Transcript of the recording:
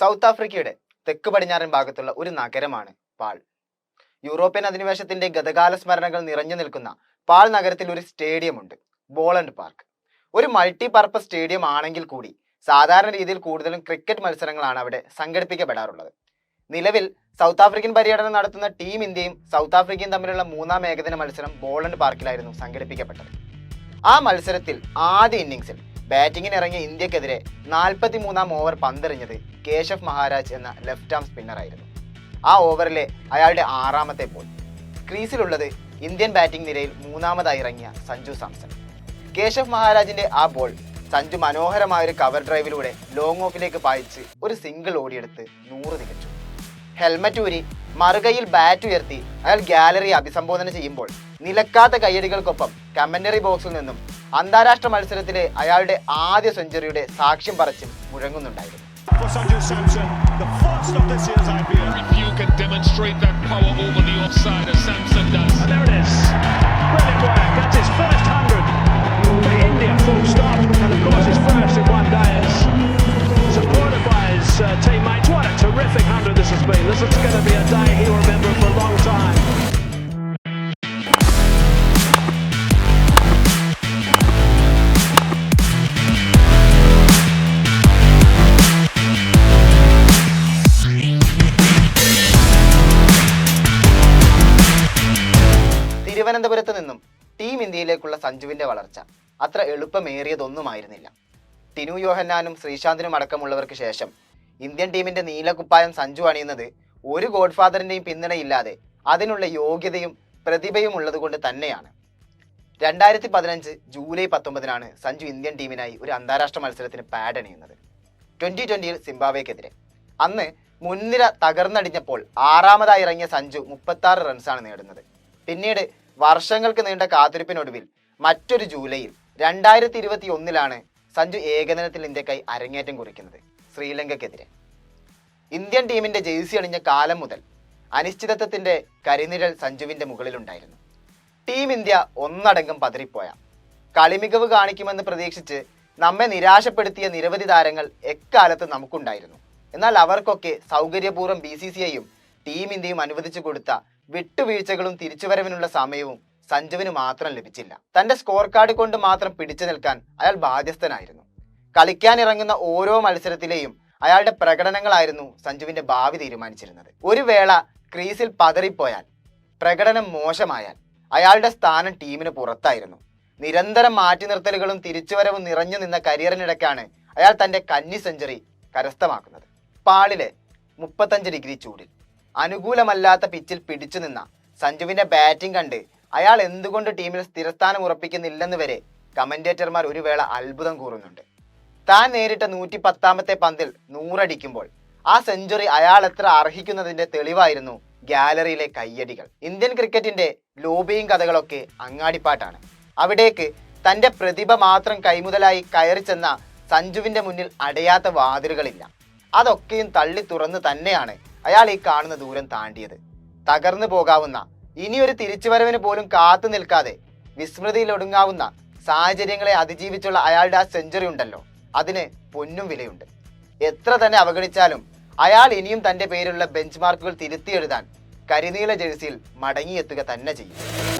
South ആഫ്രിക്കയുടെ തെക്ക് പടിഞ്ഞാറൻ ഭാഗത്തുള്ള ഒരു നഗരമാണ് പാൾ. യൂറോപ്യൻ അധിനിവേശത്തിന്റെ ഗതകാല സ്മരണകൾ നിറഞ്ഞു നിൽക്കുന്ന പാൾ നഗരത്തിൽ ഒരു സ്റ്റേഡിയം ഉണ്ട് ബോളണ്ട് പാർക്ക്. ഒരു മൾട്ടി പർപ്പസ് സ്റ്റേഡിയം ആണെങ്കിൽ കൂടി സാധാരണ രീതിയിൽ കൂടുതലും ക്രിക്കറ്റ് മത്സരങ്ങളാണ് അവിടെ സംഘടിപ്പിക്കപ്പെടാറുള്ളത്. നിലവിൽ സൗത്ത് ആഫ്രിക്കൻ പര്യടനം നടത്തുന്ന ടീം ഇന്ത്യയും സൗത്ത് ആഫ്രിക്കയും തമ്മിലുള്ള മൂന്നാം ഏകദിന മത്സരം ബോളണ്ട് പാർക്കിലായിരുന്നു സംഘടിപ്പിക്കപ്പെട്ടത്. ആ മത്സരത്തിൽ ആദ്യ ഇന്നിങ്സിൽ ബാറ്റിങ്ങിനിറങ്ങിയ ഇന്ത്യക്കെതിരെ നാൽപ്പത്തി മൂന്നാം ഓവർ പന്തെറിഞ്ഞത് കേശവ് മഹാരാജ് എന്ന ലെഫ്റ്റ് ആം സ്പിന്നറായിരുന്നു ആ ഓവറിലെ അയാളുടെ ആറാമത്തെ ബോൾ ക്രീസിലുള്ളത് ഇന്ത്യൻ ബാറ്റിംഗ് നിരയിൽ മൂന്നാമതായി ഇറങ്ങിയ സഞ്ജു സാംസൺ. കേശവ് മഹാരാജിന്റെ ആ ബോൾ സഞ്ജു മനോഹരമായ ഒരു കവർ ഡ്രൈവിലൂടെ ലോങ് ഓഫിലേക്ക് പായിച്ച് ഒരു സിംഗിൾ ഓടിയെടുത്ത് നൂറ് തികച്ചു. ഹെൽമറ്റ് ഊരി മറുകയിൽ ബാറ്റ് ഉയർത്തി അയാൾ ഗാലറി അഭിസംബോധന ചെയ്യുമ്പോൾ നിലക്കാത്ത കയ്യടികൾക്കൊപ്പം കമന്ററി ബോക്സിൽ നിന്നും അന്താരാഷ്ട്ര മത്സരത്തിലെ അയാളുടെ ആദ്യ സെഞ്ചുറിയുടെ സാക്ഷ്യം പറച്ചും മുഴങ്ങുന്നുണ്ടായിരുന്നു. For Sanju Samson, the first of this year's IPL. Very few can demonstrate that power over the offside as Samson does. And there it is. Brilliant work. That's his first hundred for India, full stop. And of course, his first in one day is supported by his uh, teammates. What a terrific hundred this has been. This is going to be a day he'll remember തിരുവനന്തപുരത്ത് നിന്നും team ഇന്ത്യയിലേക്കുള്ള സഞ്ജുവിന്റെ വളർച്ച അത്ര എളുപ്പമേറിയതൊന്നുമായിരുന്നില്ല. ടിനു യോഹന്നാനും ശ്രീശാന്തിനും അടക്കമുള്ളവർക്ക് ശേഷം Indian ടീമിന്റെ നീലക്കുപ്പായം സഞ്ജു അണിയുന്നത് ഒരു ഗോഡ്ഫാദറിന്റെയും പിന്തുണയില്ലാതെ അതിനുള്ള യോഗ്യതയും പ്രതിഭയും ഉള്ളതുകൊണ്ട് തന്നെയാണ്. രണ്ടായിരത്തി പതിനഞ്ച് ജൂലൈ പത്തൊമ്പതിനാണ് സഞ്ജു ഇന്ത്യൻ ടീമിനായി ഒരു അന്താരാഷ്ട്ര മത്സരത്തിന് പാഡ് അണിയുന്നത്. ട്വന്റി ട്വന്റിയിൽ സിംബാബ്വേക്കെതിരെ. അന്ന് മുൻനിര തകർന്നടിഞ്ഞപ്പോൾ ആറാമതായി ഇറങ്ങിയ സഞ്ജു മുപ്പത്തി ആറ് റൺസാണ് നേടുന്നത്. പിന്നീട് വർഷങ്ങൾക്ക് നീണ്ട കാത്തിരിപ്പിനൊടുവിൽ മറ്റൊരു ജൂലൈയിൽ രണ്ടായിരത്തി ഇരുപത്തി ഒന്നിലാണ് സഞ്ജു ഏകദിനത്തിൽ ഇന്ത്യക്കായി അരങ്ങേറ്റം കുറിക്കുന്നത് ശ്രീലങ്കയ്ക്കെതിരെ ഇന്ത്യൻ ടീമിന്റെ ജേഴ്സി അണിഞ്ഞ കാലം മുതൽ അനിശ്ചിതത്വത്തിന്റെ കരിനിഴൽ സഞ്ജുവിന്റെ മുകളിലുണ്ടായിരുന്നു. ടീം ഇന്ത്യ ഒന്നടങ്കം പതറിപ്പോയ കളിമികവ് കാണിക്കുമെന്ന് പ്രതീക്ഷിച്ച് നമ്മെ നിരാശപ്പെടുത്തിയ നിരവധി താരങ്ങൾ എക്കാലത്ത് നമുക്കുണ്ടായിരുന്നു. എന്നാൽ അവർക്കൊക്കെ സൗകര്യപൂർവം ബി സി സി ഐയും ടീം ഇന്ത്യയും അനുവദിച്ചു കൊടുത്ത വിട്ടുവീഴ്ചകളും തിരിച്ചുവരവിനുള്ള സമയവും സഞ്ജുവിന് മാത്രം ലഭിച്ചില്ല. തന്റെ സ്കോർ കാർഡ് കൊണ്ട് മാത്രം പിടിച്ചു നിൽക്കാൻ അയാൾ ബാധ്യസ്ഥനായിരുന്നു. കളിക്കാൻ ഇറങ്ങുന്ന ഓരോ മത്സരത്തിലെയും അയാളുടെ പ്രകടനങ്ങളായിരുന്നു സഞ്ജുവിന്റെ ഭാവി തീരുമാനിച്ചിരുന്നത്. ഒരു വേള ക്രീസിൽ പതറിപ്പോയാൽ പ്രകടനം മോശമായാൽ അയാളുടെ സ്ഥാനം ടീമിന് പുറത്തായിരുന്നു. നിരന്തരം മാറ്റി നിർത്തലുകളും തിരിച്ചുവരവും നിറഞ്ഞു നിന്ന കരിയറിനിടയ്ക്കാണ് അയാൾ തന്റെ കന്നി സെഞ്ചുറി കരസ്ഥമാക്കുന്നത്. പാളിലെ മുപ്പത്തഞ്ച് ഡിഗ്രി ചൂടിൽ. അനുകൂലമല്ലാത്ത പിച്ചിൽ പിടിച്ചു നിന്ന സഞ്ജുവിന്റെ ബാറ്റിംഗ് കണ്ട് അയാൾ എന്തുകൊണ്ട് ടീമിൽ സ്ഥിരസ്ഥാനം ഉറപ്പിക്കുന്നില്ലെന്ന് വരെ കമന്റേറ്റർമാർ ഒരു വേള അത്ഭുതം കൂറുന്നുണ്ട്. താൻ നേരിട്ട നൂറ്റി പത്താമത്തെ പന്തിൽ നൂറടിക്കുമ്പോൾ ആ സെഞ്ചുറി അയാൾ എത്ര അർഹിക്കുന്നതിന്റെ തെളിവായിരുന്നു ഗാലറിയിലെ കയ്യടികൾ. ഇന്ത്യൻ ക്രിക്കറ്റിന്റെ ലോബിയും കഥകളൊക്കെ അങ്ങാടിപ്പാട്ടാണ്. അവിടേക്ക് തന്റെ പ്രതിഭ മാത്രം കൈമുതലായി കയറി ചെന്ന സഞ്ജുവിന്റെ മുന്നിൽ അടയാത്ത വാതിലുകളില്ല. അതൊക്കെയും തള്ളി തുറന്ന് തന്നെയാണ് അയാൾ ഈ കാണുന്ന ദൂരം താണ്ടിയത്. തകർന്നു പോകാവുന്ന ഇനിയൊരു തിരിച്ചുവരവിന് പോലും കാത്തു നിൽക്കാതെ വിസ്മൃതിയിലൊടുങ്ങാവുന്ന സാഹചര്യങ്ങളെ അതിജീവിച്ചുള്ള അയാളുടെ ആ സെഞ്ചുറി ഉണ്ടല്ലോ. അതിന് പൊന്നും വിലയുണ്ട്. എത്ര തന്നെ അവഗണിച്ചാലും അയാൾ ഇനിയും തന്റെ പേരിലുള്ള ബെഞ്ച് മാർക്കുകൾ തിരുത്തി എഴുതാൻ കരിനീല ജേഴ്സിയിൽ മടങ്ങിയെത്തുക തന്നെ ചെയ്യും.